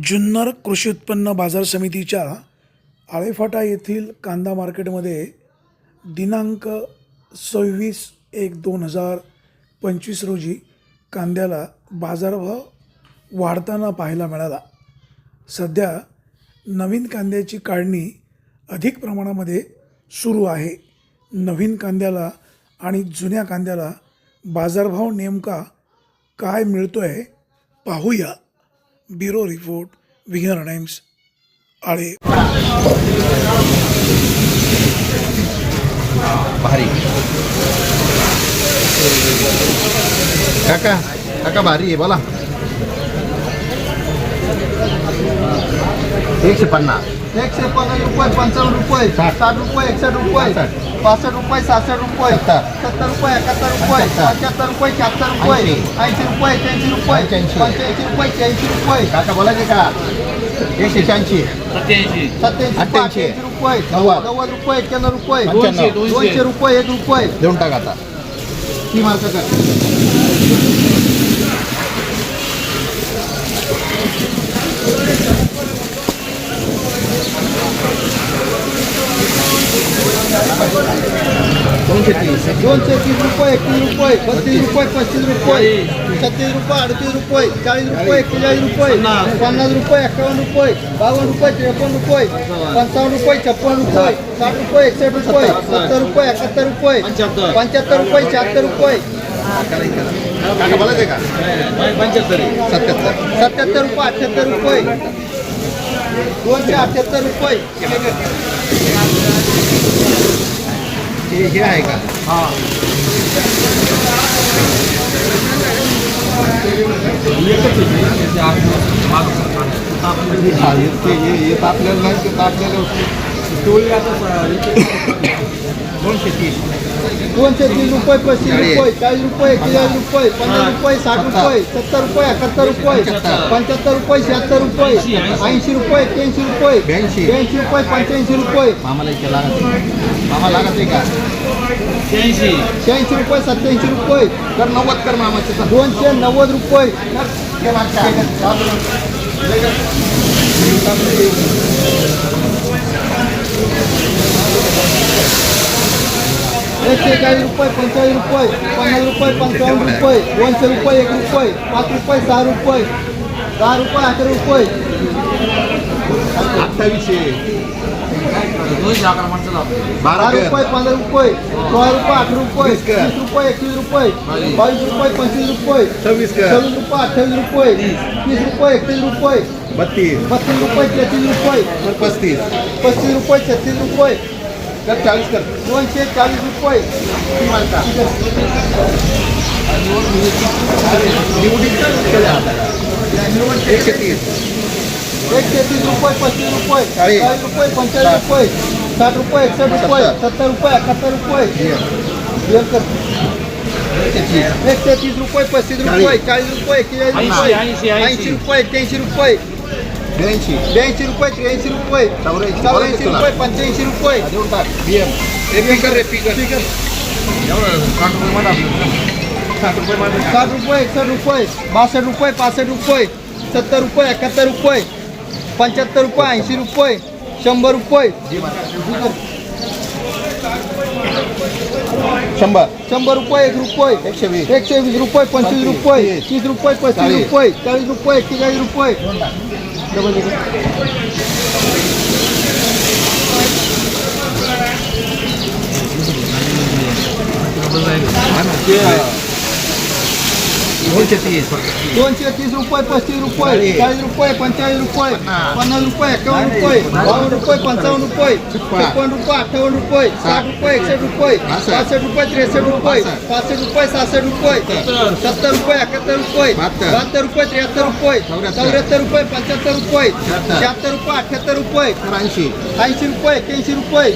जुन्नर कृषी उत्पन्न बाजार समितीच्या आळेफाटा येथील कांदा मार्केटमध्ये दिनांक सव्वीस एक दोन हजार पंचवीस रोजी कांद्याला बाजारभाव वाढताना पाहायला मिळाला. सध्या नवीन कांद्याची काढणी अधिक प्रमाणामध्ये सुरू आहे. नवीन कांद्याला आणि जुन्या कांद्याला बाजारभाव नेमका काय मिळतो आहे पाहूया. ब्युरो रिपोर्ट विघ्नर टाइम्स आळे. भारी. काका काका भारी आहे बोला. एकशे पन्नास. एकशे पन्नास रुपये पंचावन्न रुपये साठ. साठ रुपये एकसष्ट रुपये पासष्ट. पासष्ट रुपये सहासष्ट रुपये सत्तर. सत्तर रुपये एकाहत्तर रुपये पंच्याहत्तर. रुपये शहात्तर रुपये ऐंशी. रुपये एक्याऐंशी रुपये पंच्याऐंशी. रुपये शहाऐंशी रुपये काका बोलायचे का एकशे शहाऐंशी सत्याऐंशी. अठ्ठ्याऐंशी रुपये नव्वद. नव्वद रुपये एक्क्याण्णव रुपये. दोनशे रुपये एक रुपये देऊन टाका आता ती मार्क कर दोनशे तीस रुपये एकतीस रुपये बत्तीस रुपये पस्तीस रुपये छत्तीस रुपये अडतीस रुपये चाळीस रुपये एक्केचाळीस रुपये पन्नास रुपये एकावन्न रुपये बावन्न रुपये त्रेपन्न रुपये पंचावन्न रुपये छप्पन्न रुपये साठ रुपये एकसष्ट रुपये सत्तर रुपये एकाहत्तर रुपये पंच्याहत्तर रुपये शहात्तर रुपये. सत्याहत्तर रुपये अठ्ठ्याहत्तर रुपये. दोनशे अठ्ठ्याहत्तर रुपये. हे। हे आहे का हा, हे ते- हे- हे तर आपल्याला नाही ते तर आपल्याला दोनशे तीस दोनशे तीस रुपये पस्तीस रुपये चाळीस रुपये एक्केचाळीस रुपये पन्नास रुपये साठ रुपये सत्तर रुपये एकाहत्तर रुपये पंच्याहत्तर. रुपये शहात्तर रुपये ऐंशी रुपये एक्क्याऐंशी रुपये ब्याऐंशी. ब्याऐंशी रुपये पंच्याऐंशी रुपये. मामाला इथे लागत आहे. मामा लागत आहे का? शहाऐंशी. रुपये सत्याऐंशी रुपये. कर नव्वद कर मामाचे तर दोनशे नव्वद रुपये. एकशे चाळीस रुपये पंचेचाळीस रुपये पन्नास रुपये पंचावन्न रुपये दोनशे रुपये एक रुपये पाच रुपये सहा रुपये दहा रुपये अकरा रुपये अठ्ठावीसशे बारा. रुपये पंधरा रुपये सोळा रुपये अठरा रुपये वीस रुपये एकवीस रुपये बावीस. रुपये पंचवीस रुपये सव्वीस सव्वीस रुपये अठ्ठावीस रुपये तीस रुपये एकतीस रुपये बत्तीस. बत्तीस रुपये तेहतीस रुपये पस्तीस पस्तीस रुपये छत्तीस रुपये कर चाळीस कर दोनशे चाळीस रुपये एकशे तीस एकशे तीस रुपये पस्तीस रुपये चाळीस. चाळीस रुपये पंचेचाळीस रुपये साठ रुपये एकसष्ट रुपये सत्तर. सत्तर रुपये एकाहत्तर रुपये एक कर. एकशे तीस एकशे तीस रुपये पस्तीस रुपये चाळीस रुपये एक्केचाळीस रुपये ऐंशी रुपये एक्क्याऐंशी रुपये ब्याऐंशी ब्याऐंशी रुपये त्र्याऐंशी रुपये. चौऱ्याऐंशी चौऱ्याऐंशी रुपये पंच्याऐंशी रुपये. देऊन टाक. बी एम रेपी कर रेपी कर साठ रुपये साठ रुपये एकसष्ट रुपये बासष्ट रुपये पासष्ट रुपये सत्तर रुपये एकाहत्तर रुपये पंच्याहत्तर रुपये ऐंशी रुपये शंभर रुपये. शंभर. शंभर रुपये एक रुपये. एकशे वीस. एकशे वीस रुपये पंचवीस रुपये. तीस, रुपये पस्तीस. रुपये. चाळीस रुपये एक्केचाळीस रुपये. Đâu bao nhiêu Hãy subscribe cho kênh Ghiền Mì Gõ Để दोनशे तीस दोनशे तीस रुपये पस्तीस रुपये चाळीस. रुपये पंचेचाळीस रुपये पन्नास. रुपये एकावन्न रुपये बावन्न रुपये पंचावन्न रुपये छप्पन. छप्पन रुपये अठ्ठावन्न रुपये साठ रुपये एकसष्ट रुपये पासष्ट. रुपये त्रेसष्ट रुपये पासष्ट. रुपये सहासष्ट रुपये सत्तर रुपये एकाहत्तर रुपये बहात्तर. रुपये त्र्याहत्तर रुपये चौऱ्याहत्तर. रुपये पंच्याहत्तर रुपये शहात्तर. रुपये अठ्ठ्याहत्तर रुपये ऐंशी ऐंशी रुपये एक्क्याऐंशी रुपये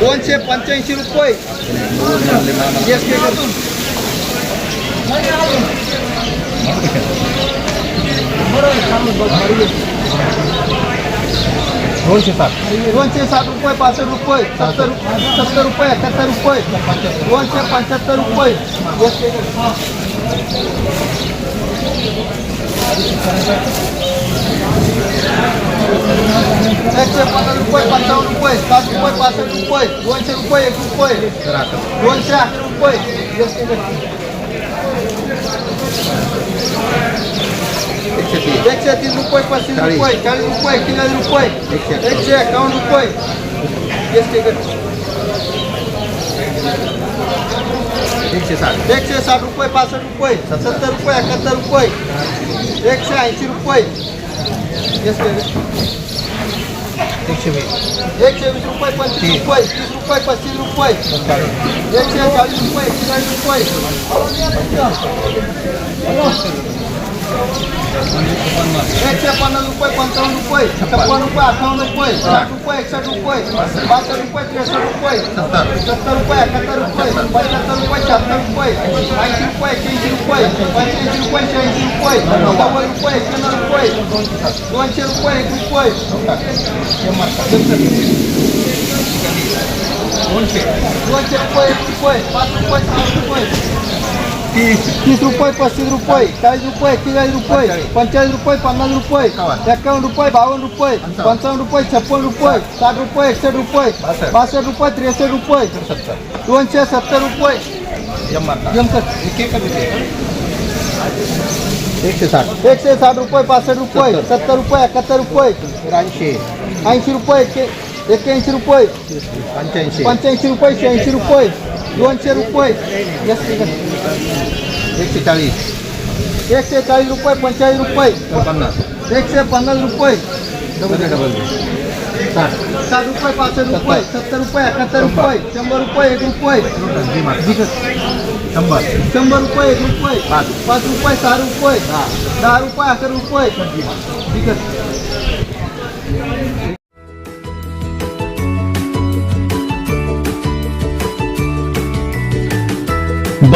दोनशे पंच्याऐंशी रुपये. दोनशे साठ. दोनशे साठ रुपये पासष्ट रुपये सत्तर सत्तर रुपये एकाहत्तर रुपये. दोनशे पंच्याहत्तर रुपये. एस के करतो. एकशे पन्नास रुपये पंचावन्न रुपये सात रुपये पासष्ट रुपये दोनशे रुपये एक रुपये. दोनशे अकरा रुपये. एकशे तीस रुपये पस्तीस. रुपये चाळीस रुपये एक्केचाळीस रुपये. एकशे एकावन्न. रुपये. एकशे साठ. एकशे साठ रुपये पासष्ट रुपये सत्तर रुपये एकाहत्तर रुपये. एकशे ऐंशी रुपये. एकशे वीस. एकशे वीस रुपये पंचवीस रुपये तीस रुपये पस्तीस रुपये. एकशे चाळीस रुपये एक्केचाळीस रुपये. एकशे पन्नास रुपये पंचावन्न रुपये छप्पन रुपये अठ्ठावन्न रुपये साठ रुपये एकसष्ट रुपये बासष्ट रुपये त्रेसष्ट रुपये सत्तर रुपये एकाहत्तर रुपये पंच्याहत्तर रुपये शहात्तर रुपये ऐंशी रुपये एक्क्याऐंशी रुपये पंच्याऐंशी रुपये शहाऐंशी रुपये नव्वद रुपये एक्क्याण्णव रुपये दोनशे रुपये एक रुपये दोनशे रुपये एक रुपये पाच रुपये सहा रुपये तीस रुपये पस्तीस रुपये चाळीस रुपये एक्केचाळीस रुपये पंचेचाळीस. रुपये पन्नास रुपये एक्कावन्न रुपये बावन्न रुपये पंचावन्न. रुपये छप्पन रुपये साठ. रुपये एकसष्ट रुपये बासष्ट. रुपये त्रेसष्ट रुपये दोनशे सत्तर रुपये. एकशे साठ. एकशे साठ रुपये पासष्ट रुपये सत्तर. रुपये एकाहत्तर रुपये. ऐंशी ऐंशी रुपये एक्के एक्क्याऐंशी रुपये. पंच्याऐंशी. पंच्याऐंशी रुपये शहाऐंशी रुपये. दोनशे रुपये. यस, ठीक आहे. एकशे चाळीस एकशे चाळीस रुपये पंचेचाळीस रुपये पन्नास एकशे पन्नास रुपये डबल डबल साठ साठ रुपये पासष्ट रुपये सत्तर रुपये एकाहत्तर रुपये शंभर रुपये एक रुपये जी मार्क. ठीक आहे. शंभर शंभर रुपये एक रुपये